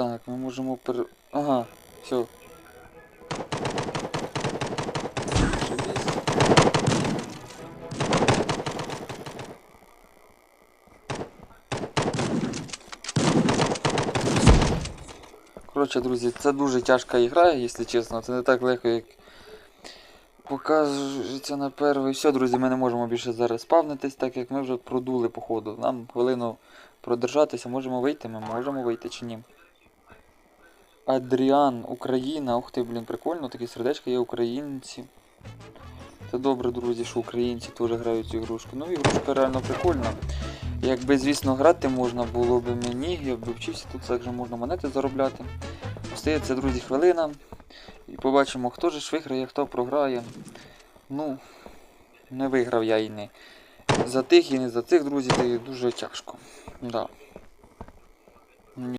Так, ми можемо пер... Ага, все. Коротше, друзі, це дуже тяжка ігра, якщо чесно. Це не так легко, як покажеться на перший. Все, друзі, ми не можемо більше зараз спавнитись, так як ми вже продули, походу. Нам хвилину продержатися, можемо вийти, ми можемо вийти чи ні. Адріан, Україна. Ух ти, блін, прикольно, такі сердечка є українці. Це добре, друзі, що українці теж грають цю ігрушку. Ну, ігрушка реально прикольна. Якби, звісно, грати можна було б мені, якби вчився, тут також можна монети заробляти. Остається, друзі, хвилина. І побачимо, хто же ж виграє, хто програє. Ну, не виграв я і не за тих, і не за цих, друзі, дуже тяжко. Да.